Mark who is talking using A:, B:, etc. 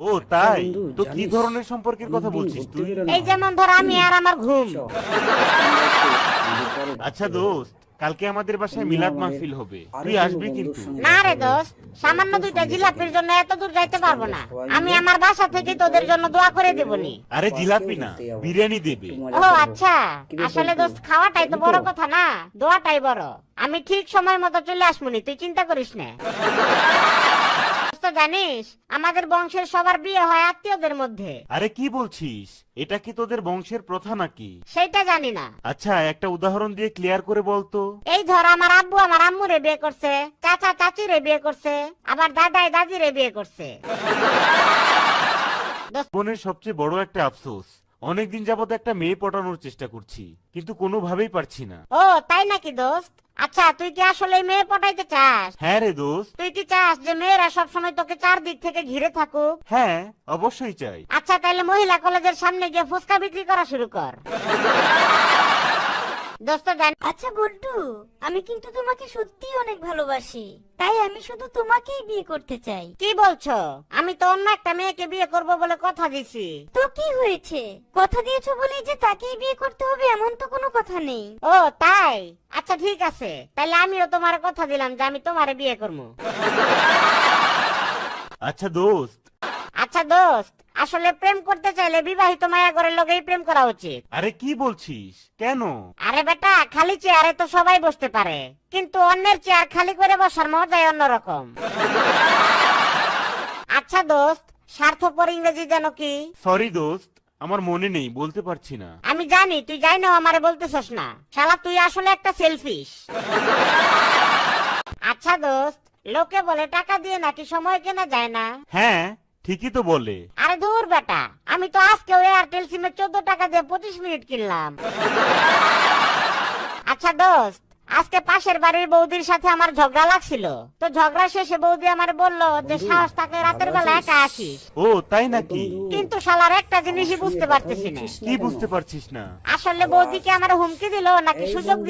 A: ও তাই? তো কি ধরনের সম্পর্কের কথা বলছিস তুই?
B: এই যেমন ধর আমি আর আমার ঘুম।
A: আচ্ছা দোস্ত কালকে আমাদের বাসায় মিলাদ মাহফিল হবে। তুই আসবি কিন্তু।
B: না রে দোস্ত সামান্য দুইটা জিলাপির জন্য এত দূর যাইতে পারব না। আমি আমার বাসা থেকে তোদের জন্য দোয়া করে দেবনি।
A: আরে জিলাপি না বিরিয়ানি দেবে।
B: ও আচ্ছা। আসলে দোস্ত খাওয়াটাই তো বড় কথা না দোয়াটাই বড়। আমি ঠিক সময় মতো চলে আসমুনি তুই চিন্তা করিস না। দোস্ত জানিস আমাদের বংশের সবার বিয়ে হয় আত্মীয়দের মধ্যে।
A: আরে কি বলছিস? এটা কি তোদের বংশের প্রথা নাকি?
B: সেটা জানি না।
A: আচ্ছা একটা উদাহরণ দিয়ে ক্লিয়ার করে বলতো
B: এই ধর আমার আব্বু আমার আম্মু রে বিয়ে করছে চাচা চাচিরে বিয়ে করছে আবার দাদাই দাদিরে বিয়ে করছে।
A: বোনের সবচেয়ে বড় একটা আফসোস। অনেকদিন যাবত একটা মেয়ে পটানোর চেষ্টা করছি কিন্তু কোনোভাবেই পারছি না।
B: ও তাই নাকি দোস্ত? আচ্ছা তুই কি আসলে মেয়ে পটাইতে চাস?
A: হ্যাঁ রে দোস্ত।
B: তুই কি চাস যে মেয়েরা সবসময় তোকে চার দিক থেকে ঘিরে থাকুক?
A: হ্যাঁ অবশ্যই চাই।
B: আচ্ছা তাহলে মহিলা কলেজের সামনে গিয়ে ফুচকা বিক্রি করা শুরু কর। দোস্ত জান
C: আচ্ছা বল্টু আমি কিন্তু তোমাকে সত্যিই অনেক ভালোবাসি। তাই আমি শুধু তোমাকেই বিয়ে করতে চাই।
B: কি বলছো? আমি তো অন্য একটা মেয়েকে বিয়ে করব বলে কথা দিছি।
C: তো কি হয়েছে? কথা দিয়েছ বলেই যে তাকেই বিয়ে করতে হবে এমন তো কোনো কথা নেই।
B: ও তাই? আচ্ছা ঠিক আছে। তাহলে আমিও তোমার কথা দিলাম যে আমি তোমারে বিয়ে করব।
A: আচ্ছা দোস্ত
B: আচ্ছা দোস্ত আসলে প্রেম করতে চাইলে বিবাহিত মায়া করে লগেই প্রেম করা উচিত।
A: আরে কি বলছিস? কেন?
B: আরে বেটা খালি চেয়ারে তো সবাই বসতে পারে কিন্তু অন্যের চেয়ার খালি করে বসার মজাই অন্যরকম। আচ্ছা দোস্ত স্বার্থপর ইংরেজি যেন কি?
A: সরি দোস্ত আমার মনে নেই বলতে পারছি না।
B: আমি জানি তুই যাই না আমারে বলতেছস না। শালা তুই আসলে একটা সেলফিশ আচ্ছা দোস্ত লোকে বলে টাকা দিয়ে নাকি সময় কেনা যায় না?
A: হ্যাঁ ঠিকই তো বলে।
B: আরে ধুর বেটা আমি তো আজকেও এয়ারটেল সিমে চোদ্দ টাকা দিয়ে পঁচিশ মিনিট কিনলাম। আচ্ছা দোস্ত আজকে পাশের বাড়ির বৌদির সাথে আমার ঝগড়া লাগছিল। তো ঝগড়া শেষে বৌদি আমার বলল যে সাহস থাকলে রাতের বেলা একা আসিস।
A: ও তাই নাকি?
B: কিন্তু শালার একটা জিনিসই বুঝতে পারতেছি না।
A: কি বুঝতে পারছিস না?
B: আসলে বৌদিকে আমার হুমকি দিল নাকি সুযোগ দিল?